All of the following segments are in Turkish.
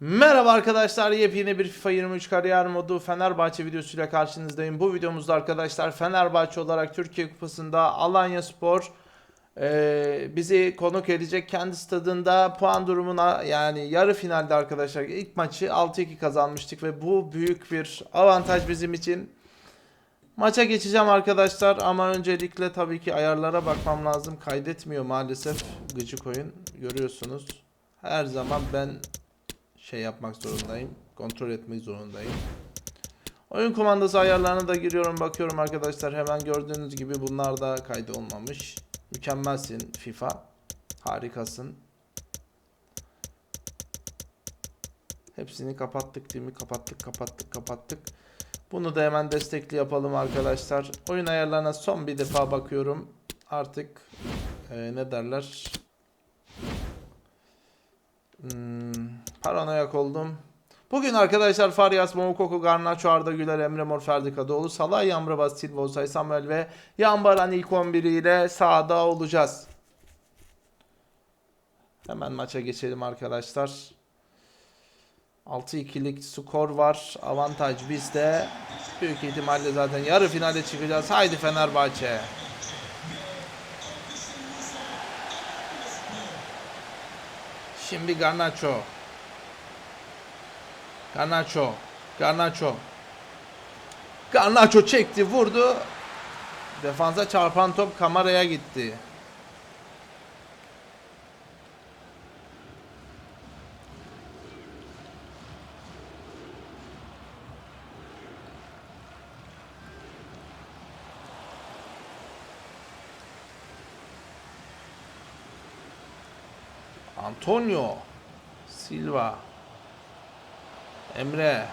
Merhaba arkadaşlar yepyeni bir FIFA 23 kariyer modu Fenerbahçe videosuyla karşınızdayım. Bu videomuzda arkadaşlar Fenerbahçe olarak Türkiye Kupası'nda Alanya Spor eee, bizi konuk edecek kendi stadında puan durumuna yani yarı finalde arkadaşlar ilk maçı 6-2 kazanmıştık ve bu büyük bir avantaj bizim için. Maça geçeceğim arkadaşlar ama öncelikle tabii ki ayarlara bakmam lazım. Kaydetmiyor maalesef gıcık oyun görüyorsunuz. Her zaman ben şey yapmak zorundayım. Kontrol etmek zorundayım. Oyun kumandası ayarlarına da giriyorum bakıyorum arkadaşlar. Hemen gördüğünüz gibi bunlar da kaydı olmamış. Mükemmelsin FIFA. Harikasın. Hepsini kapattık değil mi? Kapattık kapattık kapattık. Bunu da hemen destekli yapalım arkadaşlar. Oyun ayarlarına son bir defa bakıyorum. Artık e, ne derler? Hmm, paranoyak oldum. Bugün arkadaşlar Farias, Moukoko, Garnacho, Arda Güler, Emre Mor, Ferdi Kadıoğlu, Salah, Yamrabas, Silva, Osay, Samuel ve Yambaran ilk 11 ile sahada olacağız. Hemen maça geçelim arkadaşlar. 6-2'lik skor var. Avantaj bizde. Büyük ihtimalle zaten yarı finale çıkacağız. Haydi Fenerbahçe. Şimdi Garnacho. Garnacho. Garnacho. Garnacho çekti, vurdu. Defansa çarpan top kameraya gitti. Antonio Silva Emre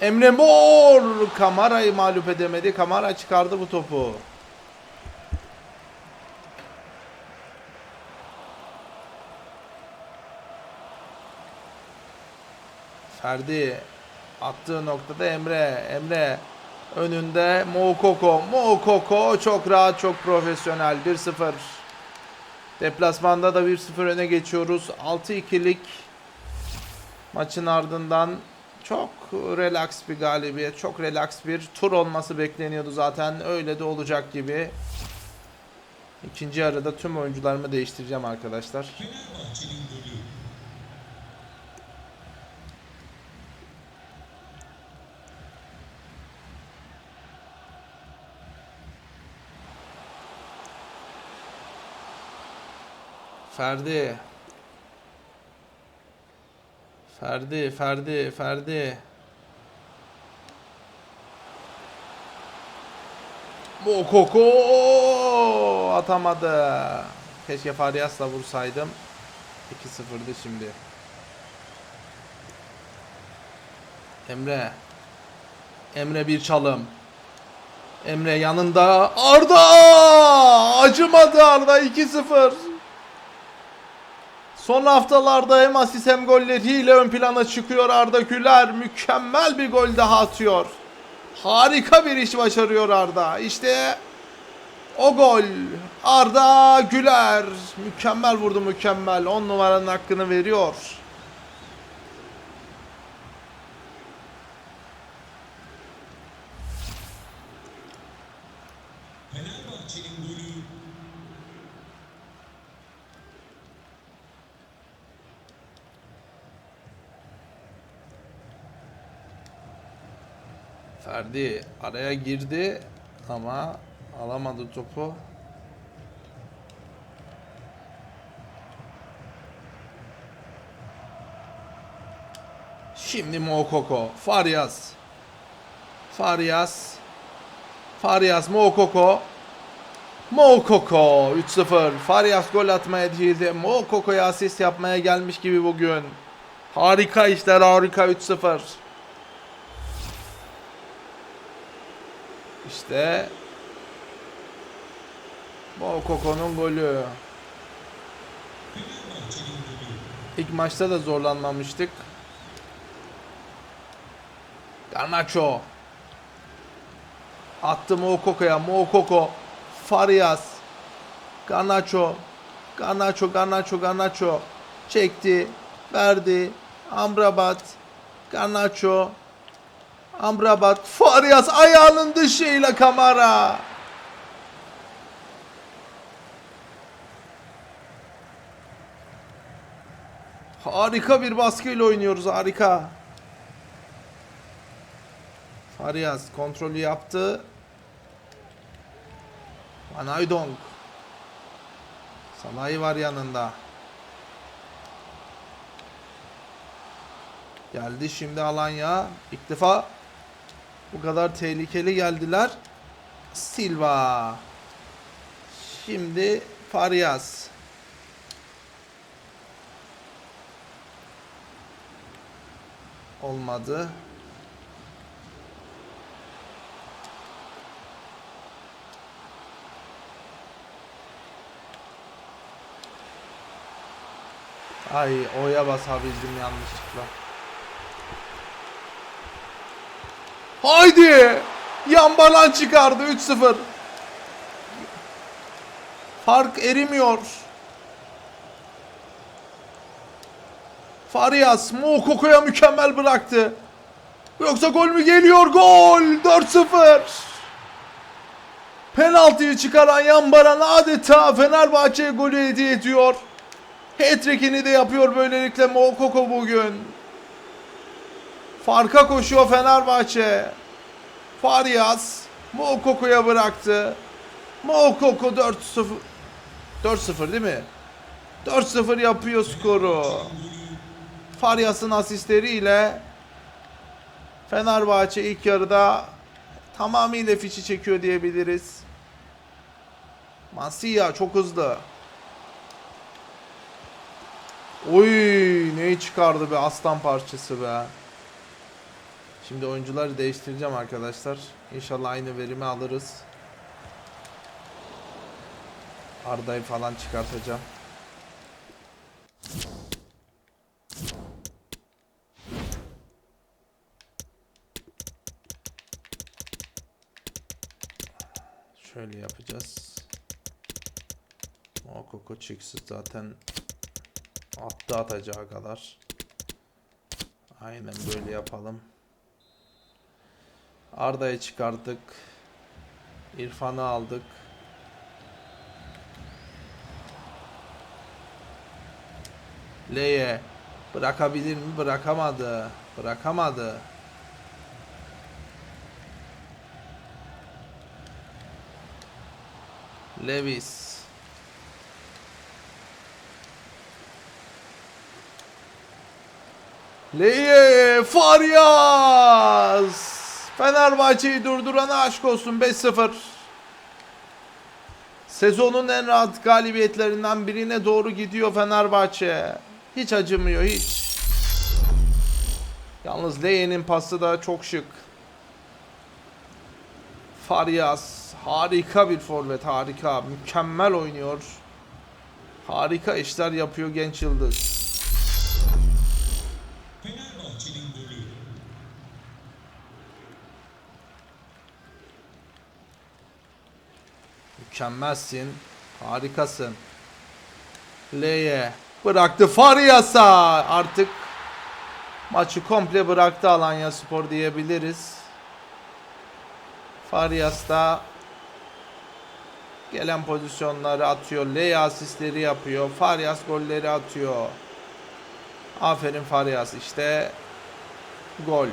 Emre Mor Kamara'yı mağlup edemedi. Kamara çıkardı bu topu. Ferdi attığı noktada Emre Emre önünde Moukoko Moukoko çok rahat çok profesyonel 1-0 Deplasmanda da 1-0 öne geçiyoruz. 6-2'lik maçın ardından çok relax bir galibiyet, çok relax bir tur olması bekleniyordu zaten. Öyle de olacak gibi. İkinci yarıda tüm oyuncularımı değiştireceğim arkadaşlar. Ferdi. Ferdi, Ferdi, Ferdi. Mokoko atamadı. Keşke Farias'la vursaydım. 2-0'dı şimdi. Emre. Emre bir çalım. Emre yanında. Arda! Acımadı Arda 2-0. Son haftalarda hem asist hem golleriyle ön plana çıkıyor Arda Güler. Mükemmel bir gol daha atıyor. Harika bir iş başarıyor Arda. İşte o gol. Arda Güler. Mükemmel vurdu mükemmel. 10 numaranın hakkını veriyor. Ferdi araya girdi ama alamadı topu. Şimdi Mokoko, Farias. Farias. Farias Mokoko. Mokoko 3-0. Farias gol atmaya değildi. Mokoko'ya asist yapmaya gelmiş gibi bugün. Harika işler harika 3-0. İşte Mokoko'nun golü. İlk maçta da zorlanmamıştık. Garnacho. Attı Mokoko'ya. Mokoko. Farias. Garnacho. Garnacho, Garnacho, Garnacho. Çekti. verdi. Amrabat, Garnacho, Amrabat, Farias ayağının dışıyla Kamara. Harika bir baskıyla oynuyoruz harika. Farias kontrolü yaptı. Van Hooijdonk. Salah'ı var yanında. Geldi şimdi Alanya. İlk defa bu kadar tehlikeli geldiler. Silva. Şimdi Farias. Olmadı. Ay oya basabildim yanlışlıkla. Haydi! Yan balan çıkardı 3-0. Fark erimiyor. Farias Moukoka'ya mükemmel bıraktı. Yoksa gol mü geliyor? Gol! 4-0. Penaltıyı çıkaran Yambaran adeta Fenerbahçe'ye golü hediye ediyor. Hat-trick'ini de yapıyor böylelikle Moukoko bugün. Farka koşuyor Fenerbahçe. Farias Moukoko'ya bıraktı. Moukoko 4-0 4-0 değil mi? 4-0 yapıyor skoru. Farias'ın asistleriyle Fenerbahçe ilk yarıda tamamıyla fişi çekiyor diyebiliriz. Masilla çok hızlı. Oy neyi çıkardı be aslan parçası be. Şimdi oyuncuları değiştireceğim arkadaşlar. İnşallah aynı verimi alırız. Arda'yı falan çıkartacağım. Şöyle yapacağız. O Koko çıksın zaten attı atacağı kadar. Aynen böyle yapalım. Arda'yı çıkarttık. İrfan'ı aldık. Leye bırakabilir mi? Bırakamadı. Bırakamadı. Levis. Leye Faryas. Fenerbahçe'yi durdurana aşk olsun 5-0. Sezonun en rahat galibiyetlerinden birine doğru gidiyor Fenerbahçe. Hiç acımıyor hiç. Yalnız Leye'nin pası da çok şık. Faryas harika bir forvet harika. Mükemmel oynuyor. Harika işler yapıyor genç yıldız. Mükemmelsin. Harikasın. Leye bıraktı Faryas'a. Artık maçı komple bıraktı Alanya Spor diyebiliriz. Faryas da gelen pozisyonları atıyor. Leye asistleri yapıyor. Faryas golleri atıyor. Aferin Faryas işte gol.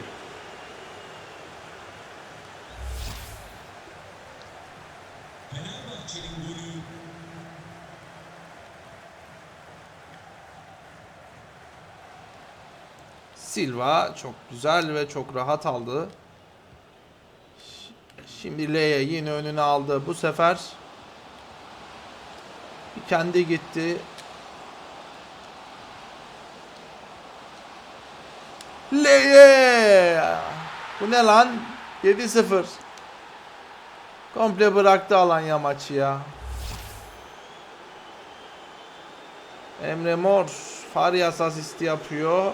Silva çok güzel ve çok rahat aldı. Şimdi Leye yine önüne aldı. Bu sefer kendi gitti. Leye! Bu ne lan? 7-0. Komple bıraktı Alanya maçı ya. Emre Mor Farias asisti yapıyor.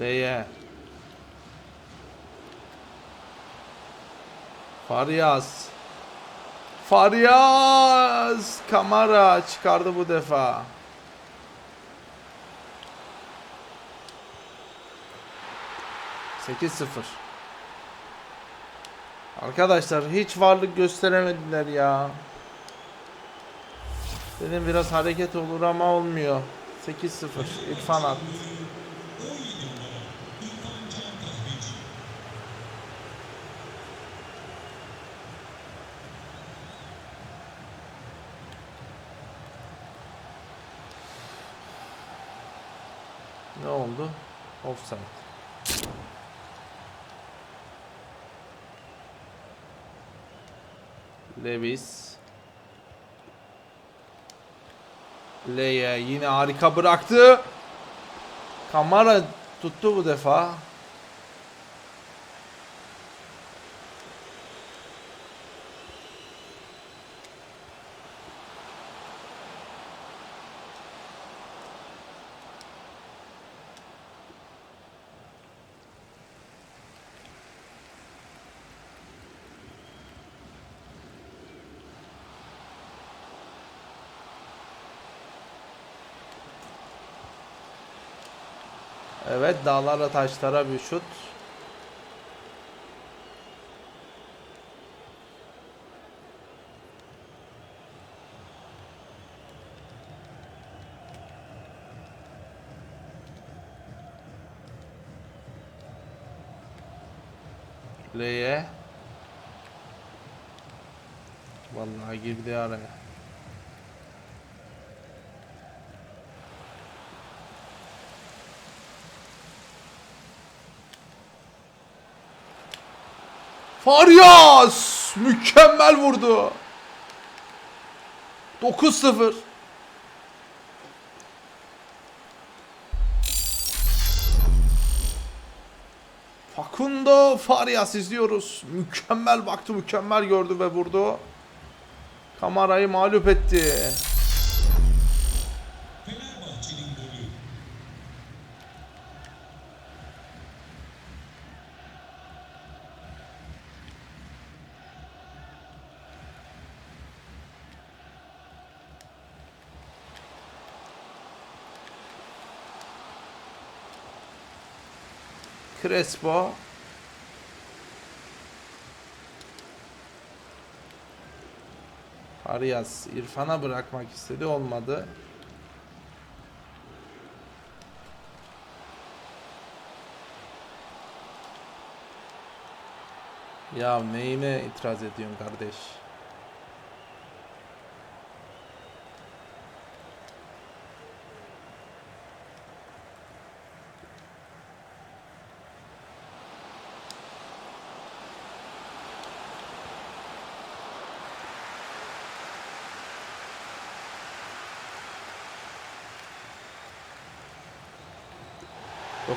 Leye. Faryas. Faryas. Kamara çıkardı bu defa. Sekiz sıfır. Arkadaşlar hiç varlık gösteremediler ya. Dedim biraz hareket olur ama olmuyor. 8-0 İrfan at. Ne oldu? Offside. Levis. Leye yine harika bıraktı. Kamara tuttu bu defa. Evet dağlara taşlara bir şut. Leye. Vallahi girdi araya. Faryas mükemmel vurdu. 9-0. Facundo Faryas izliyoruz. Mükemmel baktı, mükemmel gördü ve vurdu. Kamarayı mağlup etti. Crespo. Faryas İrfan'a bırakmak istedi olmadı. Ya neyine itiraz ediyorsun kardeş?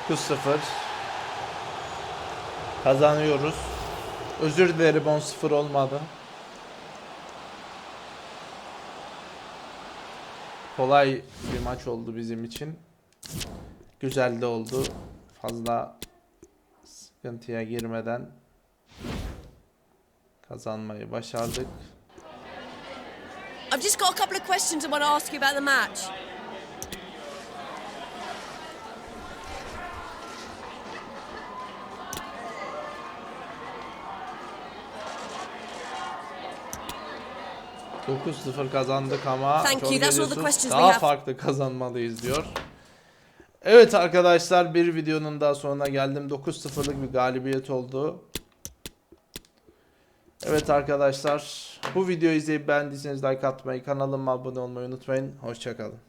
Dokuz sıfır. Kazanıyoruz. Özür dilerim 10-0 olmadı. Kolay bir maç oldu bizim için. Güzel de oldu. Fazla sıkıntıya girmeden kazanmayı başardık. I've just got a couple of questions I want to ask you about the match. 9-0 kazandık ama Thank çok you, that's all the questions we daha have. farklı kazanmalıyız diyor. Evet arkadaşlar bir videonun daha sonuna geldim. 9-0'lık bir galibiyet oldu. Evet arkadaşlar bu videoyu izleyip beğendiyseniz like atmayı, kanalıma abone olmayı unutmayın. Hoşçakalın.